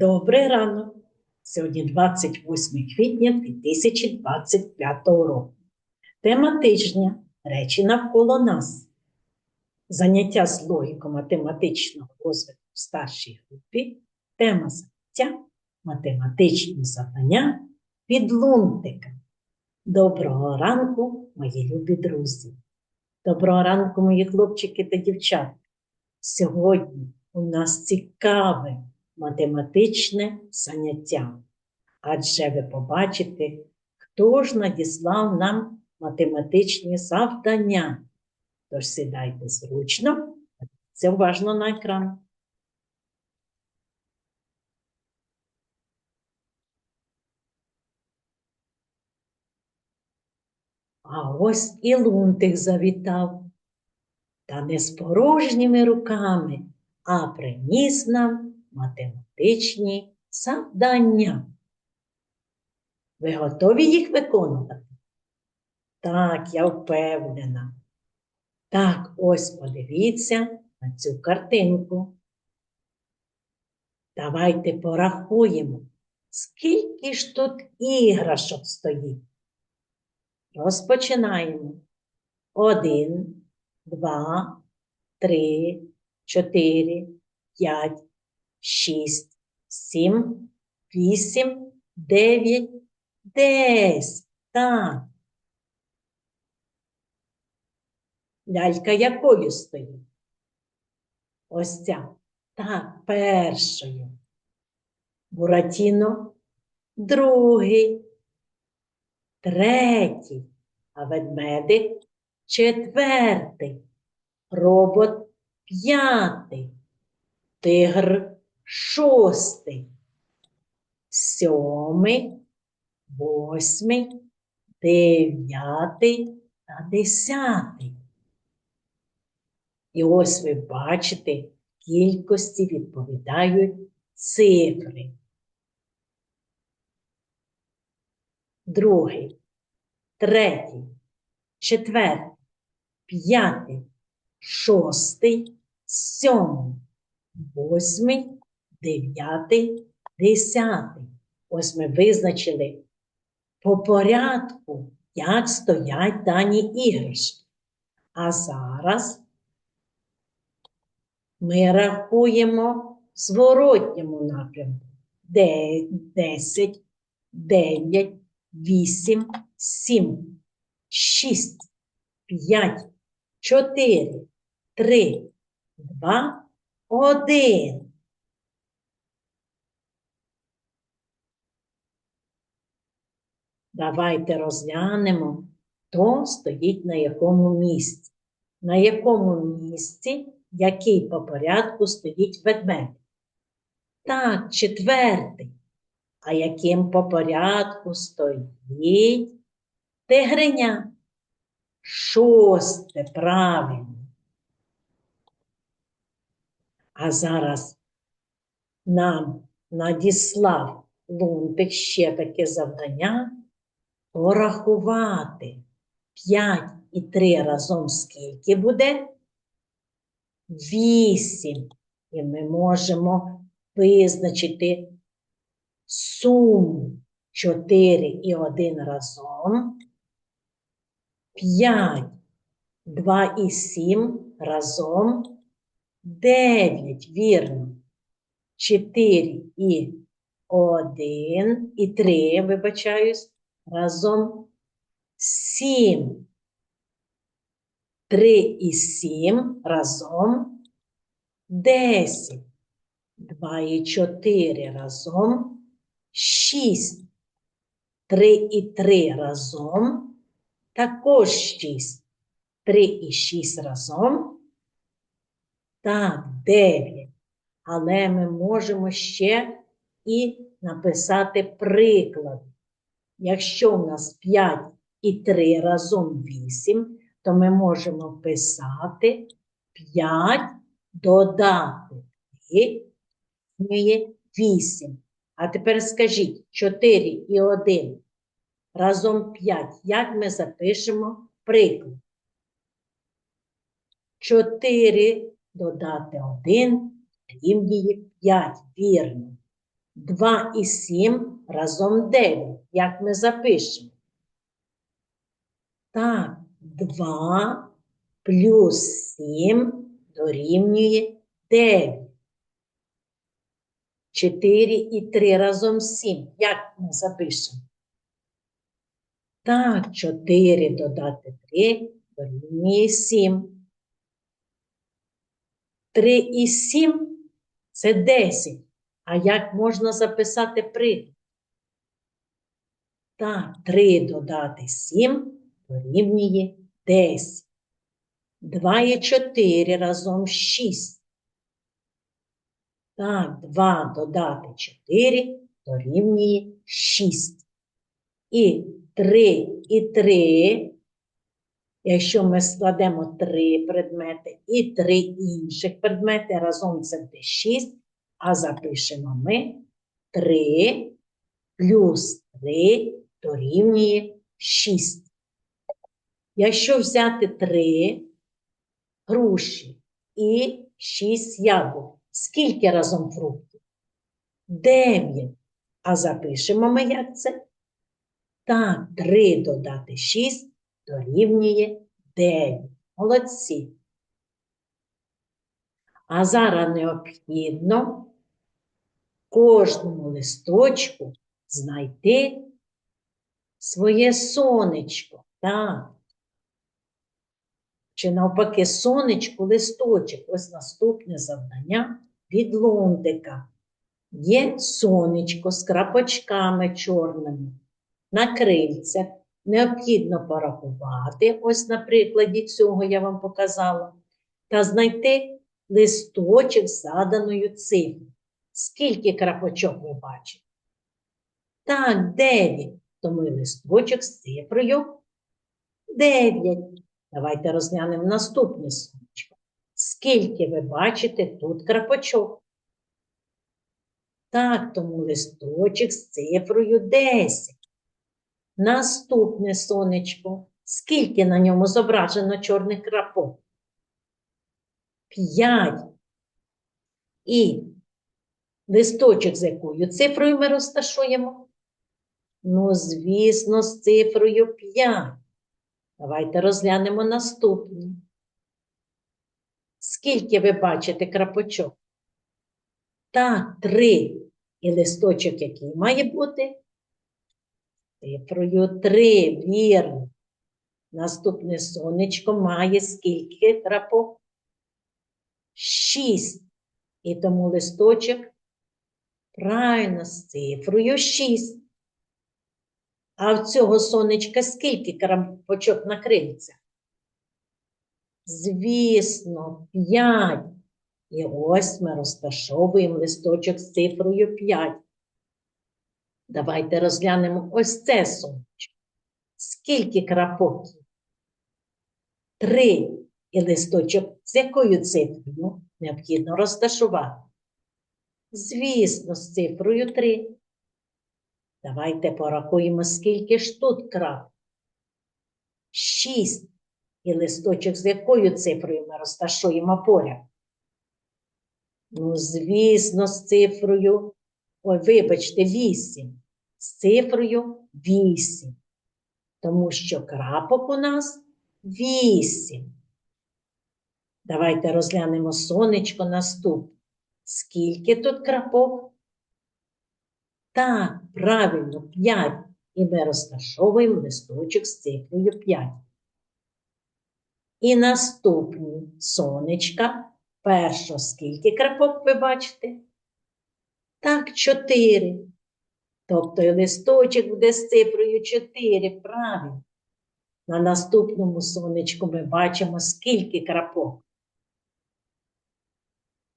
Добрий ранок! Сьогодні 28 квітня 2025 року. Тема тижня речі навколо нас. Заняття з логіко-математичного розвитку в старшій групі. Тема заняття математичні завдання від лунтика. Доброго ранку, мої любі друзі! Доброго ранку, мої хлопчики та дівчата! Сьогодні у нас цікаве математичне заняття. Адже ви побачите, хто ж надіслав нам математичні завдання. Тож сідайте зручно, це уважно на екран. А ось і лунтик завітав. Та не з порожніми руками, а приніс нам математичні завдання. Ви готові їх виконувати? Так, я впевнена. Так, ось подивіться на цю картинку. Давайте порахуємо, скільки ж тут іграшок стоїть. Розпочинаємо. Один, два, три, чотири, п'ять, шість, сім, вісім, дев'ять, десять. Так. Лялька якою стоїть? Ось ця. Так, першою. Буратіно другий, третій, а ведмедик четвертий, робот п'ятий, тигр шостий, сьомий, восьмий, дев'ятий та десятий. І ось ви бачите, кількості відповідають цифри. Другий, третій, четвертий, п'ятий, шостий, сьомий, восьмий, дев'ятий, десятий. Ось ми визначили по порядку, як стоять дані іграшки. А зараз ми рахуємо в зворотньому напрямку 10, 9, 8, 7, 6, 5, 4, 3, 2, 1. Давайте розглянемо, хто стоїть на якому місці. На якому місці, який по порядку стоїть ведмедик? Так, четвертий. А яким по порядку стоїть тигриня? Шосте, правильно. А зараз нам надіслав Лунтик ще таке завдання порахувати 5 і 3 разом скільки буде? 8. І ми можемо визначити суму 4 і 1 разом. 5, 2 і 7 разом. 9, вірно. 4 і 1 і 3, вибачаюсь, разом 7. 3 і 7 разом 10. 2 і 4 разом 6. 3 і 3 разом також 6. 3 і 6 разом. Так, 9. Але ми можемо ще і написати приклад. Якщо в нас 5 і 3 разом 8, то ми можемо писати 5 додати 3 дорівнює 8. А тепер скажіть 4 і 1 разом 5. Як ми запишемо приклад? 4 додати 1 рівнює 5. Вірно. 2 і 7 разом 9. Як ми запишемо? Так, 2 плюс 7 дорівнює 9. 4 і 3 разом 7. Як ми запишемо? Так, 4 додати 3 дорівнює 7. 3 і 7 це 10. А як можна записати приклад? Так, 3 додати 7 дорівнює 10. 2 і 4 разом 6. Так, 2 додати 4 дорівнює 6. І 3 і 3, якщо ми складемо 3 предмети і 3 інших предмети, разом це буде 6, а запишемо ми 3 плюс 3 дорівнює 6. Якщо взяти 3 груші і 6 яблук, скільки разом фруктів? 9. А запишемо ми як це? Так, 3 додати 6 дорівнює 9. Молодці. А зараз необхідно кожному листочку знайти своє сонечко. Так. Чи навпаки сонечку листочок. Ось наступне завдання від лунтика. Є сонечко з крапочками чорними на крильцях. Необхідно порахувати, ось на прикладі цього я вам показала, та знайти листочок з заданою цифрою. Скільки крапочок ви бачите? Так, 9. Тому і листочок з цифрою 9. Давайте розглянемо наступне сонечко. Скільки ви бачите тут крапочок? Так, тому листочок з цифрою 10. Наступне сонечко. Скільки на ньому зображено чорних крапок? 5. І листочок з якою цифрою ми розташуємо? Ну, звісно, з цифрою 5. Давайте розглянемо наступне. Скільки ви бачите крапочок? Так, 3. І листочок який має бути? Цифрою 3, вірно. Наступне сонечко має скільки крапок? 6. І тому листочок правильно з цифрою 6. А в цього сонечка скільки крапочок на? Звісно, 5. І ось ми розташовуємо листочок з цифрою 5. Давайте розглянемо ось це сонечко. Скільки крапок? є? Три. І листочок з якою цифрою необхідно розташувати? Звісно, з цифрою 3. Давайте порахуємо, скільки ж тут крап. 6. І листочок з якою цифрою ми розташуємо поряд? Ну, звісно, з цифрою, ой, вибачте, 8. З цифрою 8. Тому що крапок у нас 8. Давайте розглянемо сонечко наступне. Скільки тут крапок? Так, правильно, 5. І ми розташовуємо листочок з цифрою 5. І наступні сонечка. Першо, скільки крапок ви бачите? Так, 4. Тобто і листочок буде з цифрою 4, правильно. На наступному сонечку ми бачимо, скільки крапок.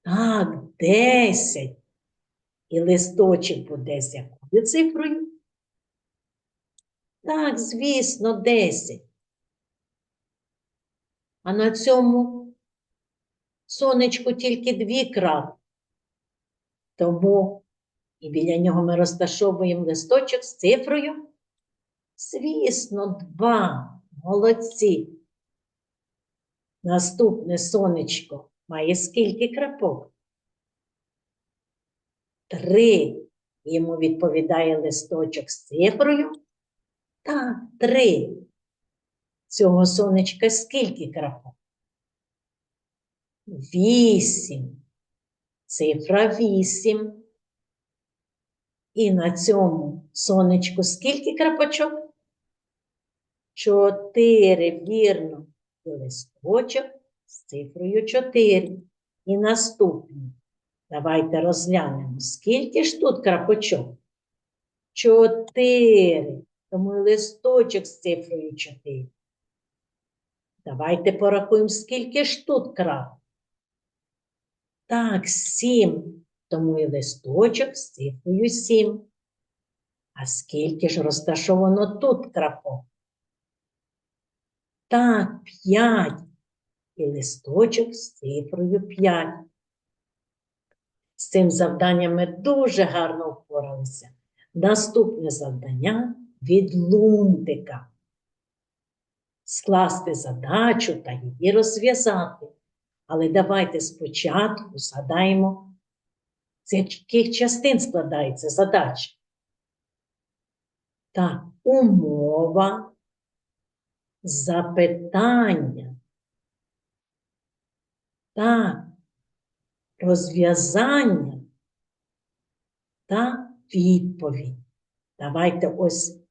Так, 10. І листочок буде з якою цифрою? Так, звісно, 10. А на цьому сонечку тільки дві крапки. Тому і біля нього ми розташовуємо листочок з цифрою. Звісно, два. Молодці. Наступне сонечко має скільки крапок? Три. Йому відповідає листочок з цифрою. Так, три. Цього сонечка скільки крапок? Вісім. Цифра вісім. І на цьому сонечку скільки крапочок? Чотири, вірно. Листочок з цифрою 4. І наступний. Давайте розглянемо, скільки ж тут крапочок? Чотири. Тому листочок з цифрою 4. Давайте порахуємо, скільки ж тут крап. Так, сім. Тому і листочок з цифрою 7. А скільки ж розташовано тут крапок? Так, 5. І листочок з цифрою 5. З цим завданням ми дуже гарно впоралися. Наступне завдання від лунтика. Скласти задачу та її розв'язати. Але давайте спочатку згадаємо, з яких частин складається задача. Так, умова, запитання. Так, розв'язання та відповідь. Давайте ось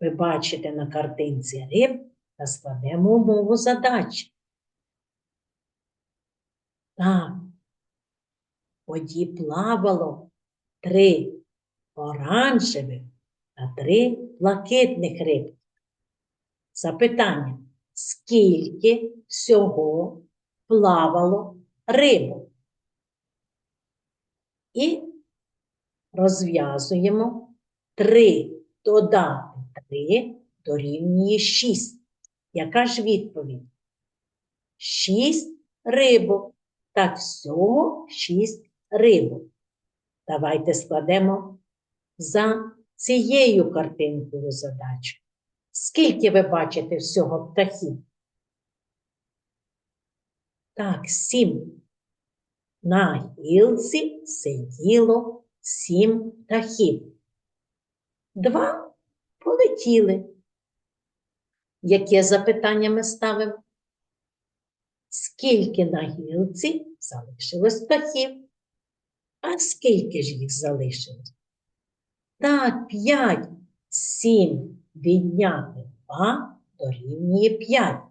ви бачите на картинці риб та складемо умову задачі. Так, воді плавало три оранжевих та три блакитних риб. Запитання, скільки всього плавало рибу? І розв'язуємо 3 додати 3 дорівнює 6. Яка ж відповідь? 6 рибок. Так, всього 6 рибок. Давайте складемо за цією картинкою задачу. Скільки ви бачите всього птахів? Так, 7. На гілці сиділо сім птахів. Два полетіли. Яке запитання ми ставимо? Скільки на гілці залишилось птахів? А скільки ж їх залишилось? Так, п'ять. Сім відняти два дорівнює п'ять.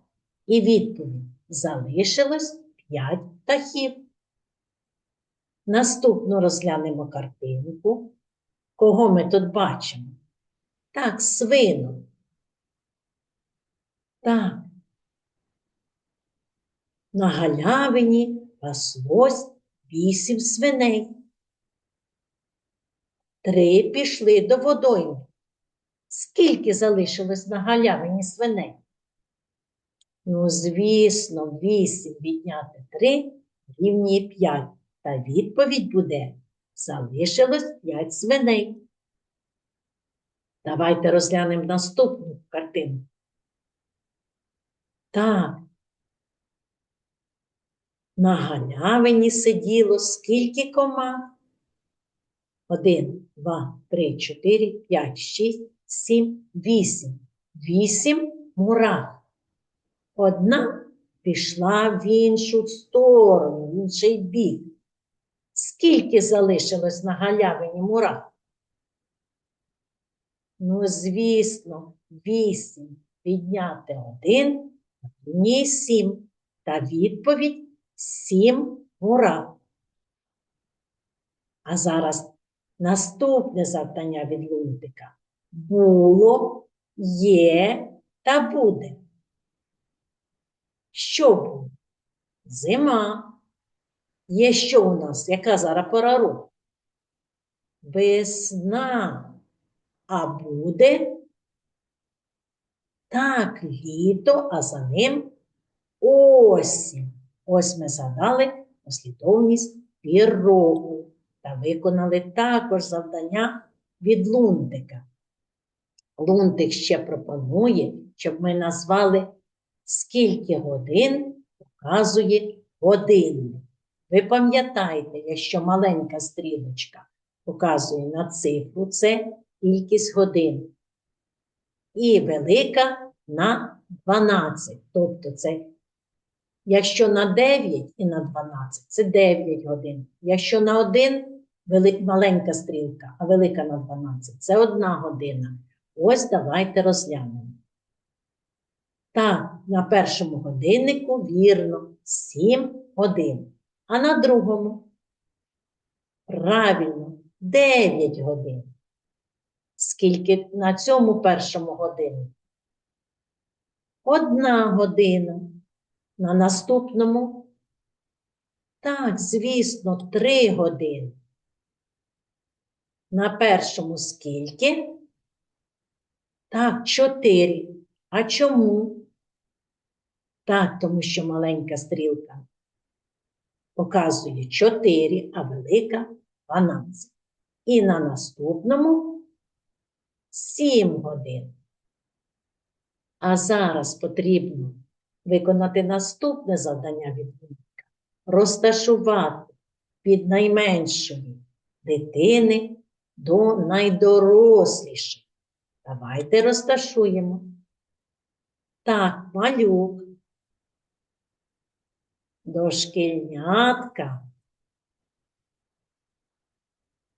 І відповідь залишилось п'ять птахів. Наступно розглянемо картинку. Кого ми тут бачимо? Так, свину. Так. На галявині паслось вісім свиней. Три пішли до водойми. Скільки залишилось на галявині свиней? Ну, звісно, вісім відняти три рівнює п'ять. Та відповідь буде залишилось 5 свиней. Давайте розглянемо наступну картину. Так. На галявині сиділо скільки комах? Один, два, три, чотири, п'ять, шість, сім, вісім. Вісім мурах. Одна пішла в іншу сторону, в інший бік. Скільки залишилось на галявині мурах? Ну, звісно, вісім підняти один, ні сім. Та відповідь сім мурах. А зараз наступне завдання від Лунтика. Було, є та буде. Що буде? Зима. Є що у нас? Яка зараз пора року? Весна. А буде? Так, літо, а за ним осінь. Ось ми згадали послідовність пір року та виконали також завдання від Лунтика. Лунтик ще пропонує, щоб ми назвали, скільки годин показує годинник. Ви пам'ятаєте, якщо маленька стрілочка показує на цифру, це кількість годин. І велика на 12. Тобто це, якщо на 9 і на 12, це 9 годин. Якщо на 1 вели- маленька стрілка, а велика на 12, це 1 година. Ось давайте розглянемо. Так, на першому годиннику вірно 7 годин. А на другому? Правильно, 9 годин. Скільки на цьому першому годиннику? Одна година. На наступному? Так, звісно, 3 години. На першому скільки? Так, 4. А чому? Так, тому що маленька стрілка показує 4, а велика 12. І на наступному 7 годин. А зараз потрібно виконати наступне завдання від Розташувати від найменшої дитини до найдорослішої. Давайте розташуємо. Так, малюк. Дошкільнятка.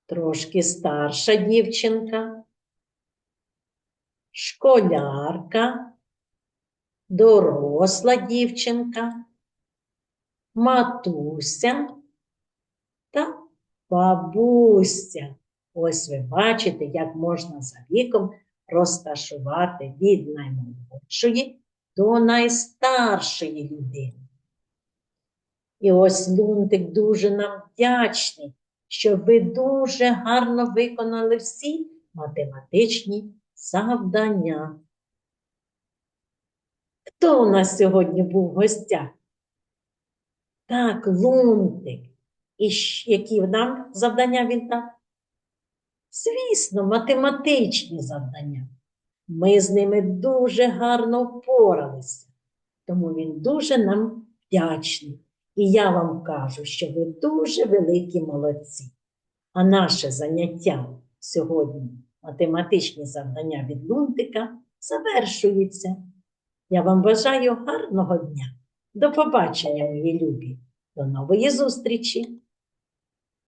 Трошки старша дівчинка. Школярка. Доросла дівчинка. Матуся та бабуся. Ось ви бачите, як можна за віком розташувати від наймолодшої до найстаршої людини. І ось Лунтик дуже нам вдячний, що ви дуже гарно виконали всі математичні завдання. Хто у нас сьогодні був в гостях? Так, Лунтик. І які нам завдання він дав? Звісно, математичні завдання. Ми з ними дуже гарно впоралися, тому він дуже нам вдячний. І я вам кажу, що ви дуже великі молодці. А наше заняття сьогодні, математичні завдання від Лунтика, завершується. Я вам бажаю гарного дня. До побачення, мої любі. До нової зустрічі!